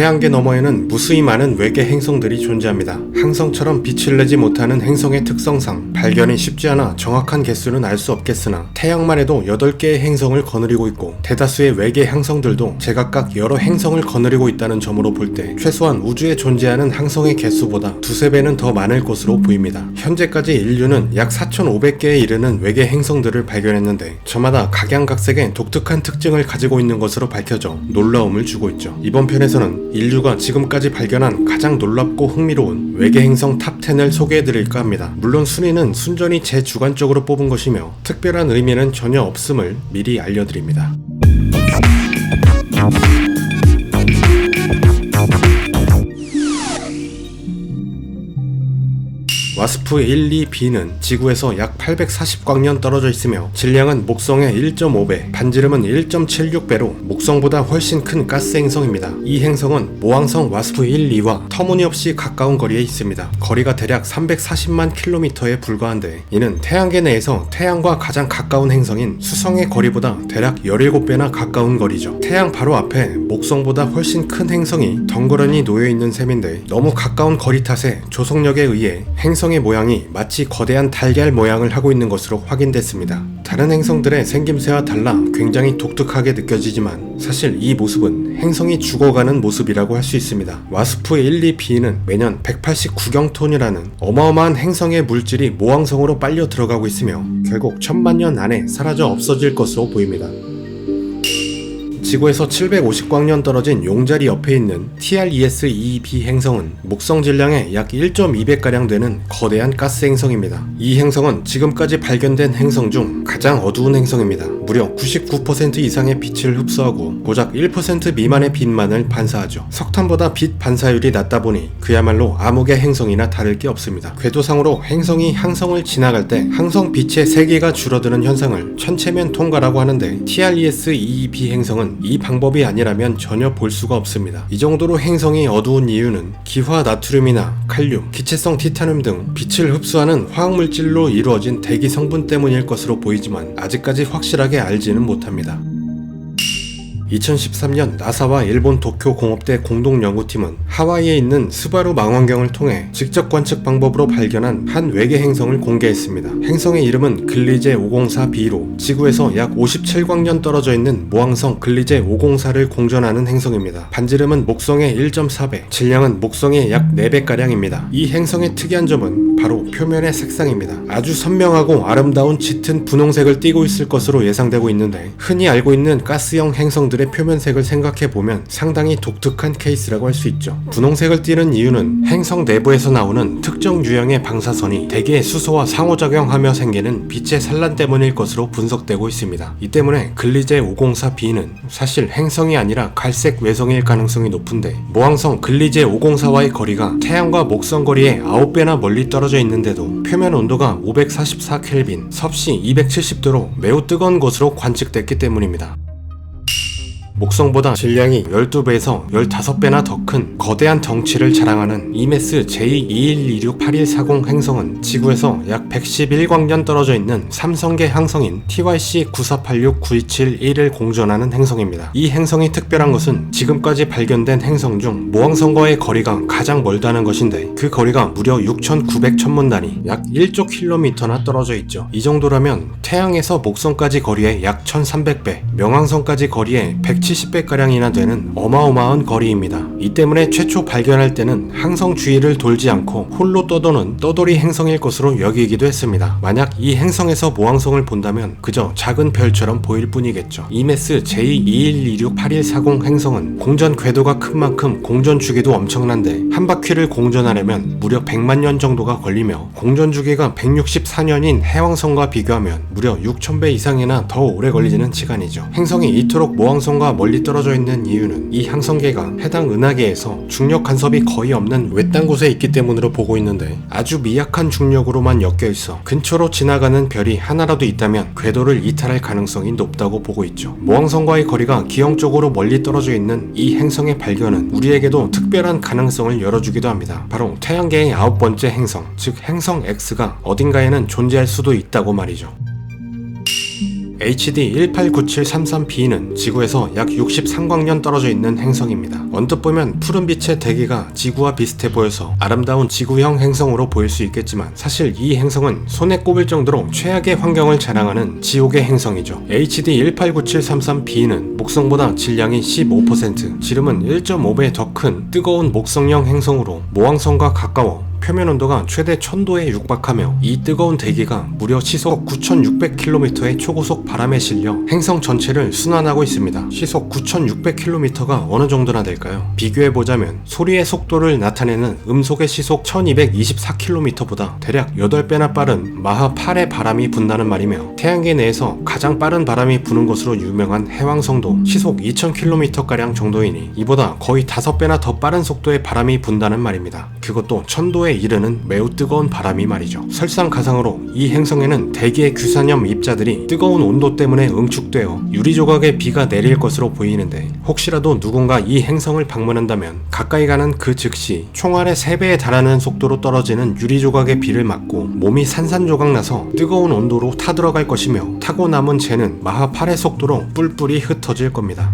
태양계 너머에는 무수히 많은 외계 행성들이 존재합니다. 항성처럼 빛을 내지 못하는 행성의 특성상 발견이 쉽지 않아 정확한 개수는 알 수 없겠으나 태양만 해도 8개의 행성을 거느리고 있고 대다수의 외계 행성들도 제각각 여러 행성을 거느리고 있다는 점으로 볼 때 최소한 우주에 존재하는 항성의 개수보다 두세 배는 더 많을 것으로 보입니다. 현재까지 인류는 약 4,500개에 이르는 외계 행성들을 발견했는데 저마다 각양각색의 독특한 특징을 가지고 있는 것으로 밝혀져 놀라움을 주고 있죠. 이번 편에서는 인류가 지금까지 발견한 가장 놀랍고 흥미로운 외계 행성 탑10을 소개해드릴까 합니다. 물론 순위는 순전히 제 주관적으로 뽑은 것이며 특별한 의미는 전혀 없음을 미리 알려드립니다. 와스프 1, 2b는 지구에서 약 840광년 떨어져 있으며 질량은 목성의 1.5배, 반지름은 1.76배로 목성보다 훨씬 큰 가스 행성입니다. 이 행성은 모항성 와스프 1, 2와 터무니없이 가까운 거리에 있습니다. 거리가 대략 340만 킬로미터에 불과한데 이는 태양계 내에서 태양과 가장 가까운 행성인 수성의 거리보다 대략 17배나 가까운 거리죠. 태양 바로 앞에 목성보다 훨씬 큰 행성이 덩그러니 놓여 있는 셈인데 너무 가까운 거리 탓에 조속력에 의해 행성의 모양이 마치 거대한 달걀 모양을 하고 있는 것으로 확인됐습니다. 다른 행성들의 생김새와 달라 굉장히 독특하게 느껴지지만 사실 이 모습은 행성이 죽어가는 모습이라고 할 수 있습니다. 와스프 1, 2b는 매년 189경톤이라는 어마어마한 행성의 물질이 모항성으로 빨려 들어가고 있으며 결국 천만 년 안에 사라져 없어질 것으로 보입니다. 지구에서 750광년 떨어진 용자리 옆에 있는 TRES-2b 행성은 목성 질량의 약 1.2배가량 되는 거대한 가스 행성입니다. 이 행성은 지금까지 발견된 행성 중 가장 어두운 행성입니다. 무려 99% 이상의 빛을 흡수하고 고작 1% 미만의 빛만을 반사하죠. 석탄보다 빛 반사율이 낮다 보니 그야말로 암흑의 행성이나 다를 게 없습니다. 궤도상으로 행성이 항성을 지나갈 때 항성 빛의 세기가 줄어드는 현상을 천체면 통과라고 하는데 TRES-2b 행성은 이 방법이 아니라면 전혀 볼 수가 없습니다. 이 정도로 행성이 어두운 이유는 기화 나트륨이나 칼륨, 기체성 티타늄 등 빛을 흡수하는 화학물질로 이루어진 대기 성분 때문일 것으로 보이지만 아직까지 확실하게 알지는 못합니다. 2013년 나사와 일본 도쿄 공업대 공동 연구팀은 하와이에 있는 스바루 망원경을 통해 직접 관측 방법으로 발견한 한 외계 행성을 공개했습니다. 행성의 이름은 글리제 504b로 지구에서 약 57광년 떨어져 있는 모항성 글리제 504를 공전하는 행성입니다. 반지름은 목성의 1.4배, 질량은 목성의 약 4배 가량입니다. 이 행성의 특이한 점은 바로 표면의 색상입니다. 아주 선명하고 아름다운 짙은 분홍색을 띠고 있을 것으로 예상되고 있는데 흔히 알고 있는 가스형 행성들 의 표면색을 생각해 보면 상당히 독특한 케이스라고 할 수 있죠. 분홍색을 띠는 이유는 행성 내부에서 나오는 특정 유형의 방사선이 대기의 수소와 상호작용하며 생기는 빛의 산란 때문일 것으로 분석되고 있습니다. 이 때문에 글리제 504b는 사실 행성이 아니라 갈색 외성일 가능성이 높은데 모항성 글리제 504와의 거리가 태양과 목성 거리의 9배나 멀리 떨어져 있는데도 표면 온도가 544 켈빈, 섭씨 270도로 매우 뜨거운 것으로 관측됐기 때문입니다. 목성보다 질량이 12배에서 15배나 더 큰 거대한 덩치를 자랑하는 이메스 J21268140 행성은 지구에서 약 111광년 떨어져 있는 삼성계 항성인 TYC94869271을 공전하는 행성입니다. 이 행성이 특별한 것은 지금까지 발견된 행성 중 모항성과의 거리가 가장 멀다는 것인데 그 거리가 무려 6,900천문 단위 약 1조 킬로미터나 떨어져 있죠. 이 정도라면 태양에서 목성까지 거리의 약 1,300배, 명왕성까지 거리의 170배가량이나 되는 어마어마한 거리입니다. 이 때문에 최초 발견할 때는 항성 주위를 돌지 않고 홀로 떠도는 떠돌이 행성일 것으로 여기기도 했습니다. 만약 이 행성에서 모항성을 본다면 그저 작은 별처럼 보일 뿐이겠죠. 이메스 J21268140 행성은 공전 궤도가 큰 만큼 공전 주기도 엄청난데 한 바퀴를 공전하려면 무려 100만 년 정도가 걸리며 공전 주기가 164년인 해왕성과 비교하면 무려 6,000배 이상이나 더 오래 걸리는 시간이죠. 행성이 이토록 모항성과 멀리 떨어져 있는 이유는 이 항성계가 해당 은하계에서 중력 간섭이 거의 없는 외딴 곳에 있기 때문으로 보고 있는데 아주 미약한 중력으로만 엮여 있어 근처로 지나가는 별이 하나라도 있다면 궤도를 이탈할 가능성이 높다고 보고 있죠. 모항성과의 거리가 기형적으로 멀리 떨어져 있는 이 행성의 발견은 우리에게도 특별한 가능성을 열어주기도 합니다. 바로 태양계의 아홉 번째 행성, 즉 행성 X가 어딘가에는 존재할 수도 있다고 말이죠. HD 189733b는 지구에서 약 63광년 떨어져 있는 행성입니다. 언뜻 보면 푸른 빛의 대기가 지구와 비슷해 보여서 아름다운 지구형 행성으로 보일 수 있겠지만 사실 이 행성은 손에 꼽을 정도로 최악의 환경을 자랑하는 지옥의 행성이죠. HD 189733b는 목성보다 질량이 15%, 지름은 1.5배 더 큰 뜨거운 목성형 행성으로 모항성과 가까워 표면 온도가 최대 1000도에 육박하며 이 뜨거운 대기가 무려 시속 9600km의 초고속 바람에 실려 행성 전체를 순환하고 있습니다. 시속 9600km가 어느 정도나 될까요? 비교해보자면 소리의 속도를 나타내는 음속의 시속 1224km보다 대략 8배나 빠른 마하 8의 바람이 분다는 말이며 태양계 내에서 가장 빠른 바람이 부는 것으로 유명한 해왕성도 시속 2000km가량 정도이니 이보다 거의 5배나 더 빠른 속도의 바람이 분다는 말입니다. 그것도 1000도에 이르는 매우 뜨거운 바람이 말이죠. 설상가상으로 이 행성에는 대기의 규산염 입자들이 뜨거운 온도 때문에 응축되어 유리 조각에 비가 내릴 것으로 보이는데 혹시라도 누군가 이 행성을 방문한다면 가까이 가는 그 즉시 총알의 3배에 달하는 속도로 떨어지는 유리 조각의 비를 맞고 몸이 산산조각 나서 뜨거운 온도로 타들어갈 것이며 타고 남은 쟤는 마하 8의 속도로 뿔뿔이 흩어질 겁니다.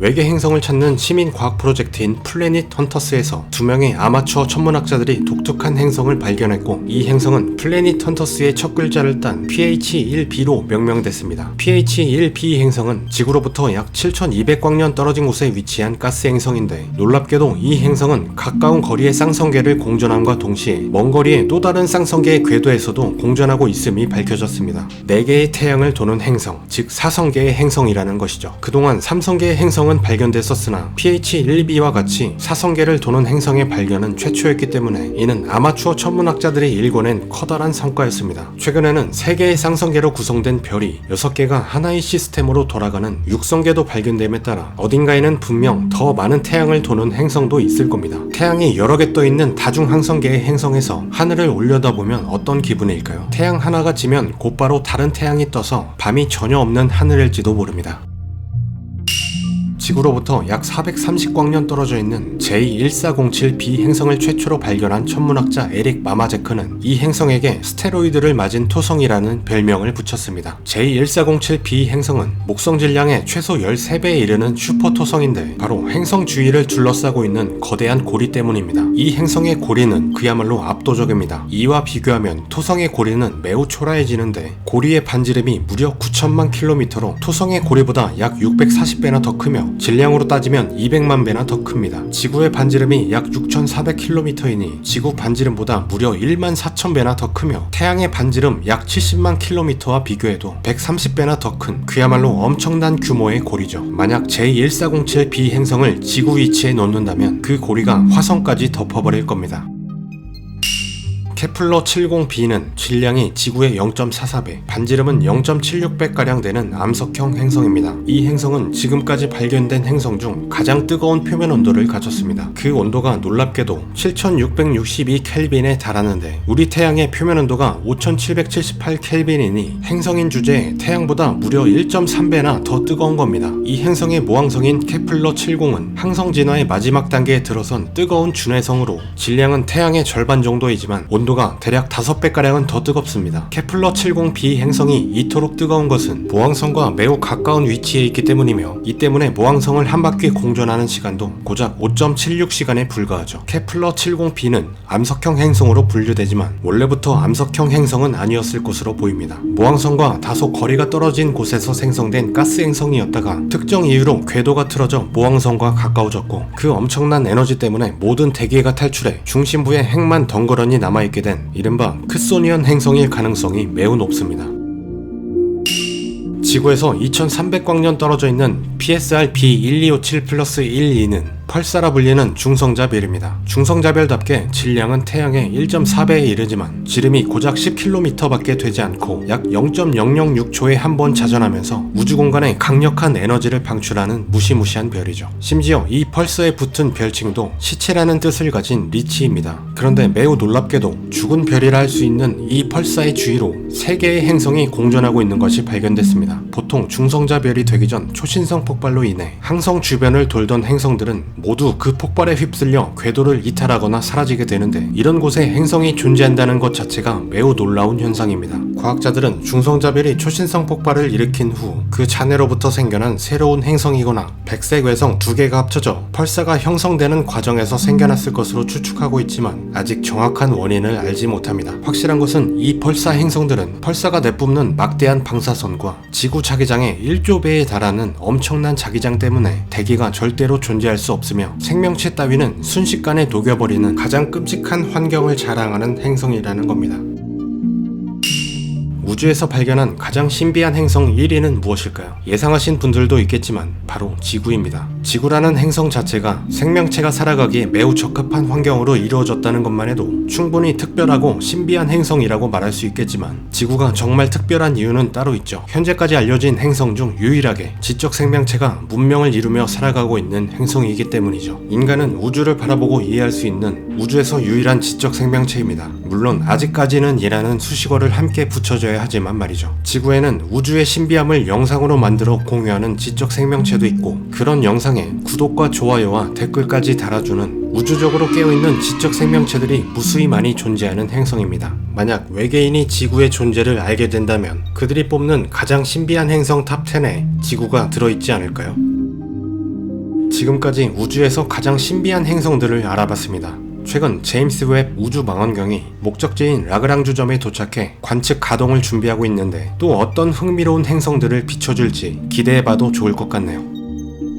외계 행성을 찾는 시민 과학 프로젝트인 플래닛 헌터스에서 두 명의 아마추어 천문학자들이 독특한 행성을 발견했고 이 행성은 플래닛 헌터스의 첫 글자를 딴 PH1b로 명명됐습니다. PH1b 행성은 지구로부터 약 7200광년 떨어진 곳에 위치한 가스 행성인데 놀랍게도 이 행성은 가까운 거리의 쌍성계를 공전함과 동시에 먼 거리의 또 다른 쌍성계의 궤도에서도 공전하고 있음이 밝혀졌습니다. 4개의 태양을 도는 행성, 즉 사성계의 행성이라는 것이죠. 그동안 삼성계의 행성 행성은 발견됐었으나 PH1b와 같이 사성계를 도는 행성의 발견은 최초였기 때문에 이는 아마추어 천문학자들이 일궈낸 커다란 성과였습니다. 최근에는 3개의 쌍성계로 구성된 별이 6개가 하나의 시스템으로 돌아가는 육성계도 발견됨에 따라 어딘가에는 분명 더 많은 태양을 도는 행성도 있을 겁니다. 태양이 여러 개 떠 있는 다중항성계의 행성에서 하늘을 올려다보면 어떤 기분일까요? 태양 하나가 지면 곧바로 다른 태양이 떠서 밤이 전혀 없는 하늘일지도 모릅니다. 지구로부터 약 430광년 떨어져 있는 J1407b 행성을 최초로 발견한 천문학자 에릭 마마제크는 이 행성에게 스테로이드를 맞은 토성이라는 별명을 붙였습니다. J1407b 행성은 목성 질량의 최소 13배에 이르는 슈퍼 토성인데 바로 행성 주위를 둘러싸고 있는 거대한 고리 때문입니다. 이 행성의 고리는 그야말로 압도적입니다. 이와 비교하면 토성의 고리는 매우 초라해지는데 고리의 반지름이 무려 9천만 킬로미터로 토성의 고리보다 약 640배나 더 크며 질량으로 따지면 200만 배나 더 큽니다. 지구의 반지름이 약 6,400km이니 지구 반지름보다 무려 1만 4천 배나 더 크며 태양의 반지름 약 70만 킬로미터와 비교해도 130배나 더 큰 그야말로 엄청난 규모의 고리죠. 만약 J1407b 행성을 지구 위치에 놓는다면 그 고리가 화성까지 덮어버릴 겁니다. 케플러 70b는 질량이 지구의 0.44배, 반지름은 0.76배가량 되는 암석형 행성입니다. 이 행성은 지금까지 발견된 행성 중 가장 뜨거운 표면 온도를 가졌습니다. 그 온도가 놀랍게도 7662 켈빈에 달하는데 우리 태양의 표면 온도가 5778 켈빈이니 행성인 주제에 태양보다 무려 1.3배나 더 뜨거운 겁니다. 이 행성의 모항성인 케플러 70은 항성 진화의 마지막 단계에 들어선 뜨거운 준해성으로 질량은 태양의 절반 정도이지만 온도 온도가 대략 5배가량은 더 뜨겁습니다. 케플러 70b 행성이 이토록 뜨거운 것은 모항성과 매우 가까운 위치에 있기 때문이며 이 때문에 모항성을 한 바퀴 공전하는 시간도 고작 5.76시간에 불과하죠. 케플러 70b는 암석형 행성으로 분류되지만 원래부터 암석형 행성은 아니었을 것으로 보입니다. 모항성과 다소 거리가 떨어진 곳에서 생성된 가스 행성이었다가 특정 이유로 궤도가 틀어져 모항성과 가까워졌고 그 엄청난 에너지 때문에 모든 대기가 탈출해 중심부에 핵만 덩그러니 남아있게 된 이른바 크소니언 행성일 가능성이 매우 높습니다. 지구에서 2300광년 떨어져 있는 PSR B1257 플러스 12는 펄사라 불리는 중성자별입니다. 중성자별답게 질량은 태양의 1.4배에 이르지만 지름이 고작 10km밖에 되지 않고 약 0.006초에 한 번 자전하면서 우주 공간에 강력한 에너지를 방출하는 무시무시한 별이죠. 심지어 이 펄서에 붙은 별칭도 시체라는 뜻을 가진 리치입니다. 그런데 매우 놀랍게도 죽은 별이라 할 수 있는 이 펄사의 주위로 3개의 행성이 공전하고 있는 것이 발견됐습니다. 보통 중성자별이 되기 전 초신성 폭발로 인해 항성 주변을 돌던 행성들은 모두 그 폭발에 휩쓸려 궤도를 이탈하거나 사라지게 되는데 이런 곳에 행성이 존재한다는 것 자체가 매우 놀라운 현상입니다. 과학자들은 중성자별이 초신성 폭발을 일으킨 후 그 잔해로부터 생겨난 새로운 행성이거나 백색 외성 두 개가 합쳐져 펄사가 형성되는 과정에서 생겨났을 것으로 추측하고 있지만 아직 정확한 원인을 알지 못합니다. 확실한 것은 이 펄사 행성들은 펄사가 내뿜는 막대한 방사선과 지구 자기장의 1조 배에 달하는 엄청난 자기장 때문에 대기가 절대로 존재할 수 없 으며 생명체 따위는 순식간에 녹여버리는 가장 끔찍한 환경을 자랑하는 행성이라는 겁니다. 우주에서 발견한 가장 신비한 행성 1위는 무엇일까요? 예상하신 분들도 있겠지만 바로 지구입니다. 지구라는 행성 자체가 생명체가 살아가기에 매우 적합한 환경으로 이루어졌다는 것만 해도 충분히 특별하고 신비한 행성이라고 말할 수 있겠지만 지구가 정말 특별한 이유는 따로 있죠. 현재까지 알려진 행성 중 유일하게 지적 생명체가 문명을 이루며 살아가고 있는 행성이기 때문이죠. 인간은 우주를 바라보고 이해할 수 있는 우주에서 유일한 지적 생명체입니다. 물론 아직까지는 이라는 수식어를 함께 붙여줘 야 하지만 말이죠. 지구에는 우주의 신비함을 영상으로 만들어 공유하는 지적 생명체도 있고 그런 영상에 구독과 좋아요와 댓글까지 달아주는 우주적으로 깨어있는 지적 생명체들이 무수히 많이 존재하는 행성입니다. 만약 외계인이 지구의 존재를 알게 된다면 그들이 뽑는 가장 신비한 행성 탑 10에 지구가 들어있지 않을까요? 지금까지 우주에서 가장 신비한 행성들을 알아봤습니다. 최근 제임스 웹 우주 망원경이 목적지인 라그랑주 점에 도착해 관측 가동을 준비하고 있는데 또 어떤 흥미로운 행성들을 비춰줄지 기대해봐도 좋을 것 같네요.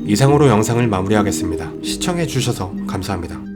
이상으로 영상을 마무리하겠습니다. 시청해주셔서 감사합니다.